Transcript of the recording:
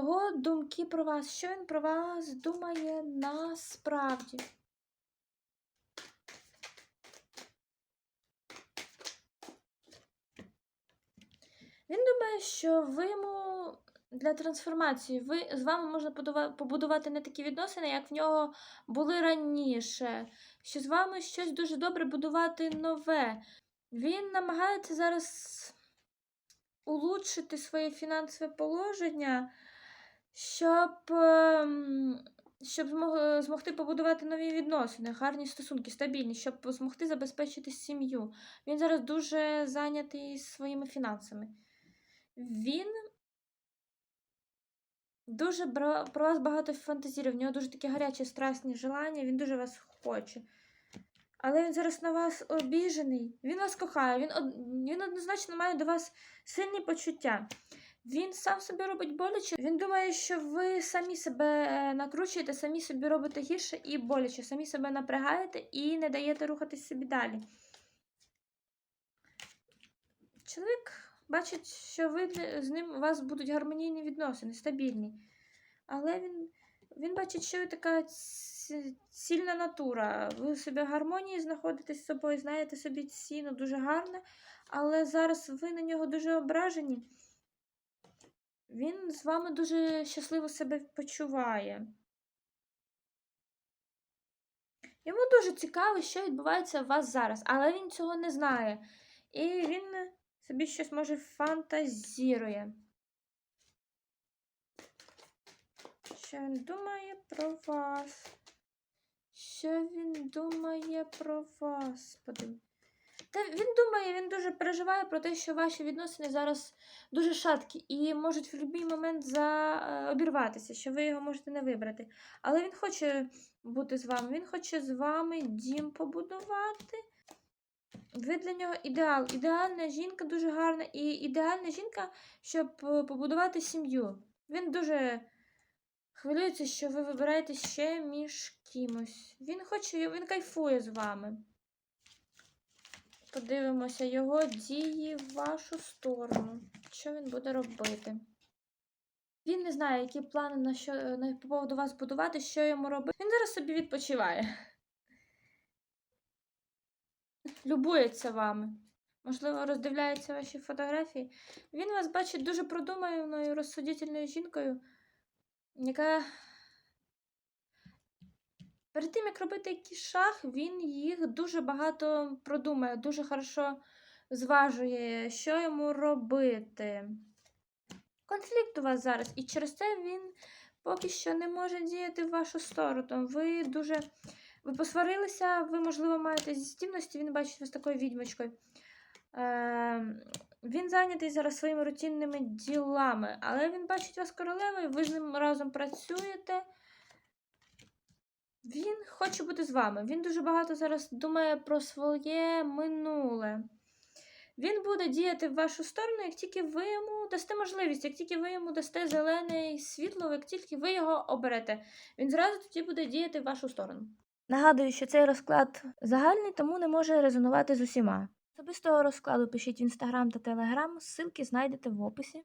його думки про вас. Що він про вас думає насправді? Він думає, що ви йому для трансформації, ви, з вами можна побудувати не такі відносини, як в нього були раніше. Що з вами щось дуже добре будувати нове. Він намагається зараз улучшити своє фінансове положення, щоб, ем, щоб змог, змогти побудувати нові відносини, гарні стосунки, стабільні, щоб змогти забезпечити сім'ю. Він зараз дуже зайнятий своїми фінансами. Він дуже про вас багато фантазірів, в нього дуже такі гарячі, страсні желання, він дуже вас хоче. Але він зараз на вас обіжений. Він вас кохає, він, він однозначно має до вас сильні почуття. Він сам собі робить боляче. Він думає, що ви самі себе е, накручуєте, самі собі робите гірше і боляче, самі себе напрягаєте і не даєте рухатись собі далі. Чоловік бачить, що ви з ним у вас будуть гармонійні відносини, стабільні. Але він, він бачить, що ви така цільна натура. Ви собі в гармонії знаходитесь з собою, знаєте собі ціну дуже гарне, але зараз ви на нього дуже ображені. Він з вами дуже щасливо себе почуває. Йому дуже цікаво, що відбувається у вас зараз, але він цього не знає. І він собі щось може фантазірує. Що він думає про вас? Що він думає про вас? Подивимось. Та він думає, він дуже переживає про те, що ваші відносини зараз дуже шаткі і можуть в будь-який момент за... е, обірватися, що ви його можете не вибрати. Але він хоче бути з вами, він хоче з вами дім побудувати. Ви для нього ідеал. Ідеальна жінка, дуже гарна, і ідеальна жінка, щоб е, побудувати сім'ю. Він дуже хвилюється, що ви вибираєте ще між кимось. Він хоче, він кайфує з вами. Подивимося його дії в вашу сторону. Що він буде робити? Він не знає, які плани на що на по поводу вас будувати, що йому робити. Він зараз собі відпочиває. Любується вами. Можливо, роздивляється ваші фотографії. Він вас бачить дуже продуманою, розсудительною жінкою, яка перед тим, як робити якийсь шаг, він їх дуже багато продумає, дуже хорошо зважує, що йому робити. Конфлікт у вас зараз, і через це він поки що не може діяти в вашу сторону. Ви дуже. Ви посварилися, ви, можливо, маєте здібності, він бачить вас такою відьмочкою. Е, він зайнятий зараз своїми рутинними ділами, але він бачить вас королевою, ви з ним разом працюєте. Він хоче бути з вами. Він дуже багато зараз думає про своє минуле. Він буде діяти в вашу сторону, як тільки ви йому дасте можливість, як тільки ви йому дасте зелене світло, як тільки ви його оберете. Він зразу тоді буде діяти в вашу сторону. Нагадую, що цей розклад загальний, тому не може резонувати з усіма. Особистого розкладу пишіть в інстаграм та телеграм, ссылки знайдете в описі.